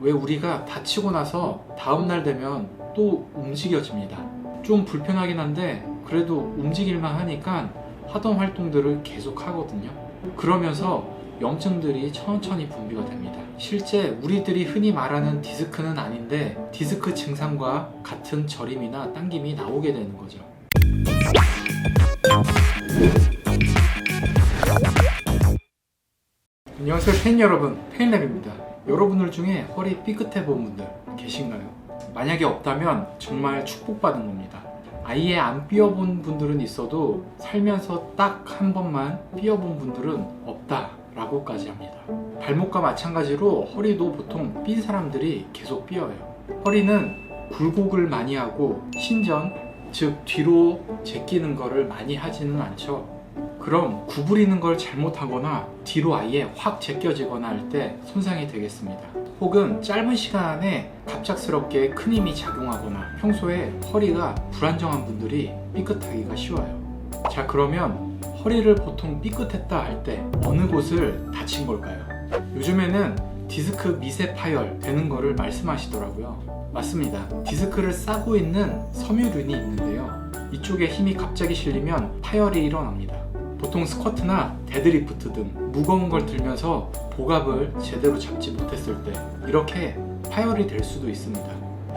왜 우리가 다치고 나서 다음날 되면 또 움직여집니다. 좀 불편하긴 한데 그래도 움직일만 하니까 하던 활동들을 계속 하거든요. 그러면서 염증들이 천천히 분비가 됩니다. 실제 우리들이 흔히 말하는 디스크는 아닌데 디스크 증상과 같은 저림이나 당김이 나오게 되는 거죠. 안녕하세요 팬 여러분 팬랩입니다 여러분들 중에 허리 삐끗해 본 분들 계신가요? 만약에 없다면 정말 축복받은 겁니다. 아예 안 삐어본 분들은 있어도 살면서 딱 한 번만 삐어본 분들은 없다 라고까지 합니다. 발목과 마찬가지로 허리도 보통 삔 사람들이 계속 삐어요. 허리는 굴곡을 많이 하고 신전 즉 뒤로 제끼는 거를 많이 하지는 않죠 그럼 구부리는 걸 잘못하거나 뒤로 아예 확 제껴지거나 할 때 손상이 되겠습니다. 혹은 짧은 시간 안에 갑작스럽게 큰 힘이 작용하거나 평소에 허리가 불안정한 분들이 삐끗하기가 쉬워요. 자, 그러면 허리를 보통 삐끗했다 할 때 어느 곳을 다친 걸까요? 요즘에는 디스크 미세 파열 되는 거를 말씀하시더라고요. 맞습니다. 디스크를 싸고 있는 섬유륜이 있는데요. 이쪽에 힘이 갑자기 실리면 파열이 일어납니다. 보통 스쿼트나 데드리프트 등 무거운 걸 들면서 복압을 제대로 잡지 못했을 때 이렇게 파열이 될 수도 있습니다.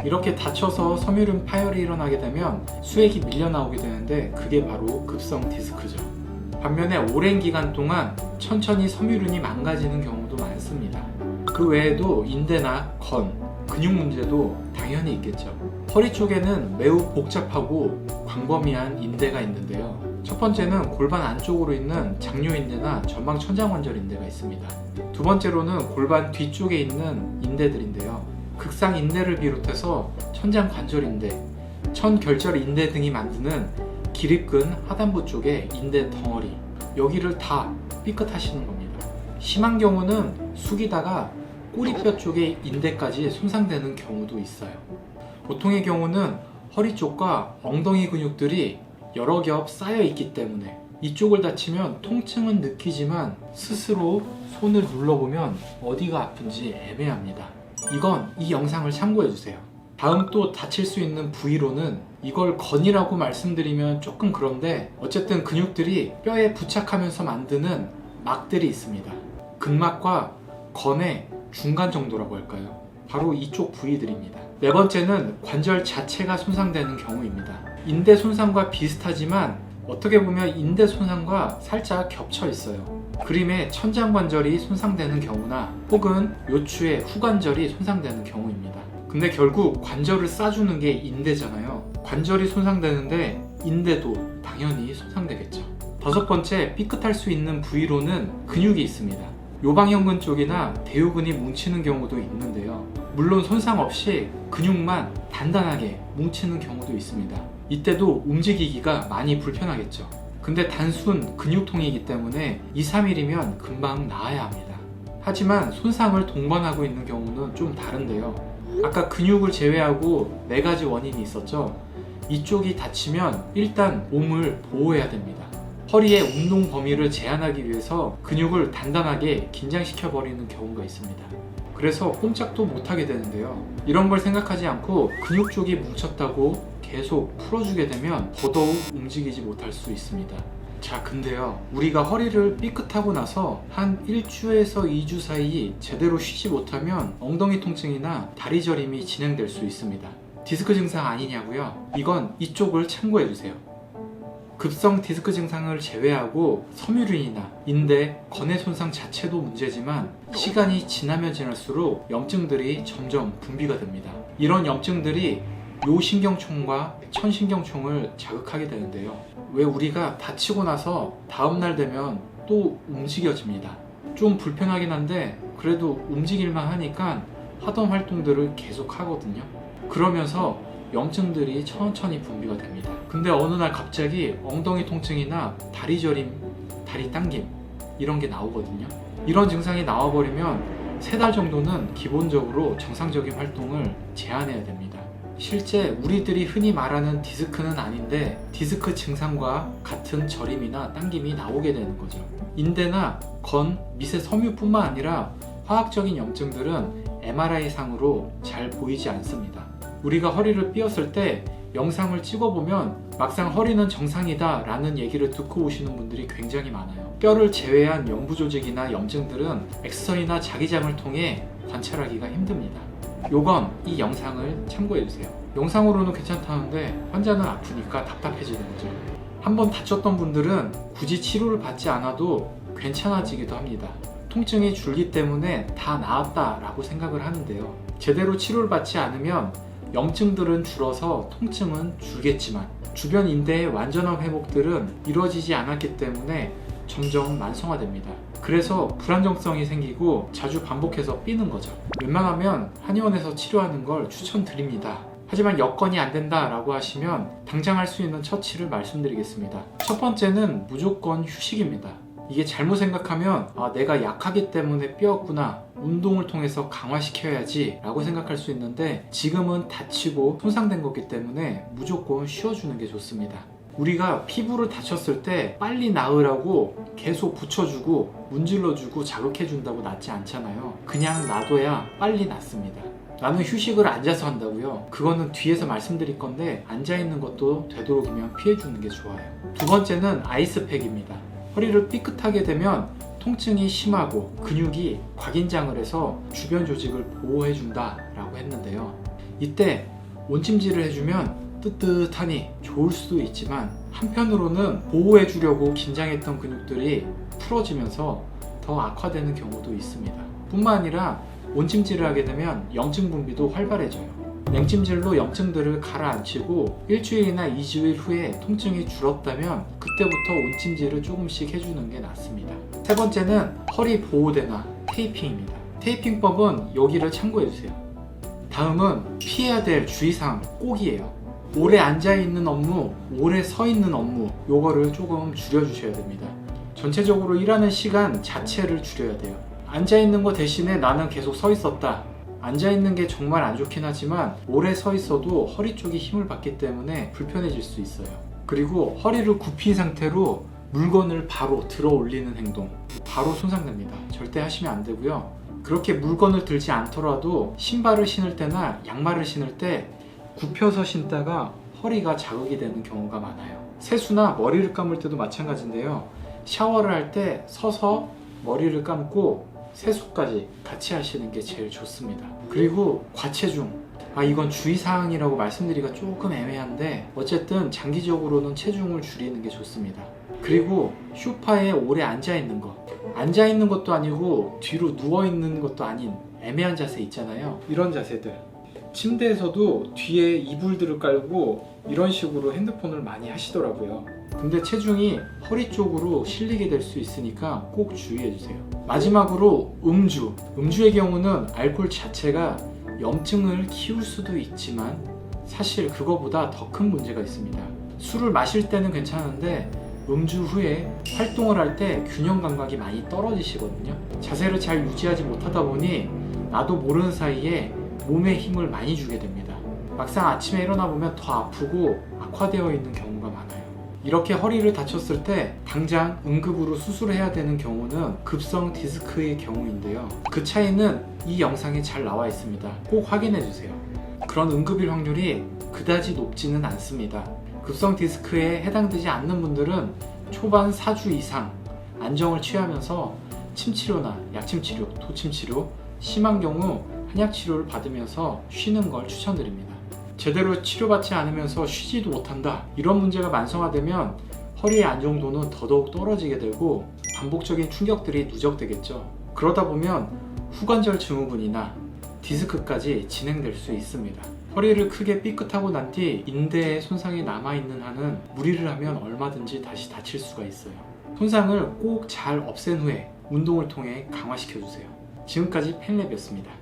이렇게 다쳐서 섬유륜 파열이 일어나게 되면 수액이 밀려 나오게 되는데 그게 바로 급성 디스크죠. 반면에 오랜 기간 동안 천천히 섬유륜이 망가지는 경우도 많습니다. 그 외에도 인대나 건, 근육 문제도 당연히 있겠죠. 허리 쪽에는 매우 복잡하고 광범위한 인대가 있는데요. 첫 번째는 골반 안쪽으로 있는 장요인대나 전방 천장관절 인대가 있습니다. 두 번째로는 골반 뒤쪽에 있는 인대들인데요. 극상 인대를 비롯해서 천장 관절 인대, 천결절 인대 등이 만드는 기립근 하단부 쪽에 인대 덩어리 여기를 다 삐끗하시는 겁니다. 심한 경우는 숙이다가 꼬리뼈 쪽의 인대까지 손상되는 경우도 있어요. 보통의 경우는 허리 쪽과 엉덩이 근육들이 여러 겹 쌓여 있기 때문에 이쪽을 다치면 통증은 느끼지만 스스로 손을 눌러보면 어디가 아픈지 애매합니다. 이건 이 영상을 참고해 주세요. 다음 또 다칠 수 있는 부위로는 이걸 건이라고 말씀드리면 조금 그런데 어쨌든 근육들이 뼈에 부착하면서 만드는 막들이 있습니다. 근막과 건의 중간 정도라고 할까요? 바로 이쪽 부위들입니다. 네 번째는 관절 자체가 손상되는 경우입니다. 인대 손상과 비슷하지만 어떻게 보면 인대 손상과 살짝 겹쳐 있어요. 그림에 천장관절이 손상되는 경우나 혹은 요추의 후관절이 손상되는 경우입니다. 근데 결국 관절을 싸주는 게 인대잖아요. 관절이 손상되는데 인대도 당연히 손상되겠죠. 다섯 번째, 삐끗할 수 있는 부위로는 근육이 있습니다. 요방형근 쪽이나 대요근이 뭉치는 경우도 있는데요. 물론 손상 없이 근육만 단단하게 뭉치는 경우도 있습니다. 이때도 움직이기가 많이 불편하겠죠. 근데 단순 근육통이기 때문에 2, 3일이면 금방 나아야 합니다. 하지만 손상을 동반하고 있는 경우는 좀 다른데요. 아까 근육을 제외하고 네 가지 원인이 있었죠. 이쪽이 다치면 일단 몸을 보호해야 됩니다. 허리의 운동 범위를 제한하기 위해서 근육을 단단하게 긴장시켜 버리는 경우가 있습니다. 그래서 꼼짝도 못하게 되는데요. 이런 걸 생각하지 않고 근육 쪽이 뭉쳤다고 계속 풀어주게 되면 더더욱 움직이지 못할 수 있습니다. 자, 근데요. 우리가 허리를 삐끗하고 나서 한 1주에서 2주 사이 제대로 쉬지 못하면 엉덩이 통증이나 다리 저림이 진행될 수 있습니다. 디스크 증상 아니냐고요? 이건 이쪽을 참고해 주세요. 급성 디스크 증상을 제외하고 섬유륜이나 인대, 건의 손상 자체도 문제지만 시간이 지나면 지날수록 염증들이 점점 분비가 됩니다. 이런 염증들이 요신경총과 천신경총을 자극하게 되는데요. 왜 우리가 다치고 나서 다음날 되면 또 움직여집니다. 좀 불편하긴 한데 그래도 움직일만 하니까 하던 활동들을 계속 하거든요. 그러면서 염증들이 천천히 분비가 됩니다. 근데 어느 날 갑자기 엉덩이 통증이나 다리 저림, 다리 당김 이런 게 나오거든요. 이런 증상이 나와버리면 세 달 정도는 기본적으로 정상적인 활동을 제한해야 됩니다. 실제 우리들이 흔히 말하는 디스크는 아닌데 디스크 증상과 같은 저림이나 당김이 나오게 되는 거죠. 인대나 건, 미세 섬유뿐만 아니라 화학적인 염증들은 MRI 상으로 잘 보이지 않습니다. 우리가 허리를 삐었을 때 영상을 찍어보면 막상 허리는 정상이다 라는 얘기를 듣고 오시는 분들이 굉장히 많아요. 뼈를 제외한 연부 조직이나 염증들은 엑스선이나 자기장을 통해 관찰하기가 힘듭니다. 요건 이 영상을 참고해주세요. 영상으로는 괜찮다는데 환자는 아프니까 답답해지는 거죠. 한번 다쳤던 분들은 굳이 치료를 받지 않아도 괜찮아지기도 합니다. 통증이 줄기 때문에 다 나았다라고 생각을 하는데요. 제대로 치료를 받지 않으면 염증들은 줄어서 통증은 줄겠지만 주변 인대의 완전한 회복들은 이루어지지 않았기 때문에 점점 만성화됩니다. 그래서 불안정성이 생기고 자주 반복해서 삐는 거죠. 웬만하면 한의원에서 치료하는 걸 추천드립니다. 하지만 여건이 안 된다라고 하시면 당장 할 수 있는 처치를 말씀드리겠습니다. 첫 번째는 무조건 휴식입니다. 이게 잘못 생각하면 아, 내가 약하기 때문에 삐었구나. 운동을 통해서 강화시켜야지 라고 생각할 수 있는데 지금은 다치고 손상된 거기 때문에 무조건 쉬어주는 게 좋습니다. 우리가 피부를 다쳤을 때 빨리 나으라고 계속 붙여주고 문질러주고 자극해준다고 낫지 않잖아요. 그냥 놔둬야 빨리 낫습니다. 나는 휴식을 앉아서 한다고요? 그거는 뒤에서 말씀드릴 건데 앉아있는 것도 되도록이면 피해주는 게 좋아요. 두 번째는 아이스팩입니다 허리를 삐끗하게 되면 통증이 심하고 근육이 곽인장을 해서 주변 조직을 보호해준다 라고 했는데요. 이때 온찜질을 해주면 뜨뜻하니 좋을 수도 있지만 한편으로는 보호해주려고 긴장했던 근육들이 풀어지면서 더 악화되는 경우도 있습니다. 뿐만 아니라 온찜질을 하게 되면 염증 분비도 활발해져요. 냉찜질로 염증들을 가라앉히고 일주일이나 2주일 후에 통증이 줄었다면 그때부터 온찜질을 조금씩 해주는 게 낫습니다. 세 번째는 허리 보호대나 테이핑입니다. 테이핑법은 여기를 참고해주세요. 다음은 피해야 될 주의사항 꼭이에요. 오래 앉아있는 업무, 오래 서있는 업무 요거를 조금 줄여주셔야 됩니다. 전체적으로 일하는 시간 자체를 줄여야 돼요. 앉아있는 거 대신에 나는 계속 서 있었다. 앉아있는 게 정말 안 좋긴 하지만 오래 서 있어도 허리 쪽이 힘을 받기 때문에 불편해질 수 있어요. 그리고 허리를 굽힌 상태로 물건을 바로 들어 올리는 행동. 바로 손상됩니다. 절대 하시면 안 되고요. 그렇게 물건을 들지 않더라도 신발을 신을 때나 양말을 신을 때 굽혀서 신다가 허리가 자극이 되는 경우가 많아요. 세수나 머리를 감을 때도 마찬가지인데요. 샤워를 할 때 서서 머리를 감고 세수까지 같이 하시는 게 제일 좋습니다. 그리고 과체중. 아, 이건 주의사항이라고 말씀드리기가 조금 애매한데, 어쨌든 장기적으로는 체중을 줄이는 게 좋습니다. 그리고 쇼파에 오래 앉아있는 것. 앉아있는 것도 아니고, 뒤로 누워있는 것도 아닌 애매한 자세 있잖아요. 이런 자세들. 침대에서도 뒤에 이불들을 깔고 이런 식으로 핸드폰을 많이 하시더라고요. 근데 체중이 허리 쪽으로 실리게 될 수 있으니까 꼭 주의해 주세요. 마지막으로 음주. 음주의 경우는 알코올 자체가 염증을 키울 수도 있지만 사실 그거보다 더 큰 문제가 있습니다. 술을 마실 때는 괜찮은데 음주 후에 활동을 할 때 균형 감각이 많이 떨어지시거든요. 자세를 잘 유지하지 못하다 보니 나도 모르는 사이에 몸에 힘을 많이 주게 됩니다. 막상 아침에 일어나 보면 더 아프고 악화되어 있는 경우가 많아요. 이렇게 허리를 다쳤을 때 당장 응급으로 수술해야 되는 경우는 급성 디스크의 경우인데요. 그 차이는 이 영상에 잘 나와 있습니다. 꼭 확인해 주세요. 그런 응급일 확률이 그다지 높지는 않습니다. 급성 디스크에 해당되지 않는 분들은 초반 4주 이상 안정을 취하면서 침치료나 약침치료, 도침치료, 심한 경우 한약 치료를 받으면서 쉬는 걸 추천드립니다. 제대로 치료받지 않으면서 쉬지도 못한다. 이런 문제가 만성화되면 허리의 안정도는 더더욱 떨어지게 되고 반복적인 충격들이 누적되겠죠. 그러다 보면 후관절 증후군이나 디스크까지 진행될 수 있습니다. 허리를 크게 삐끗하고 난 뒤 인대에 손상이 남아있는 한은 무리를 하면 얼마든지 다시 다칠 수가 있어요. 손상을 꼭 잘 없앤 후에 운동을 통해 강화시켜주세요. 지금까지 팬랩이었습니다.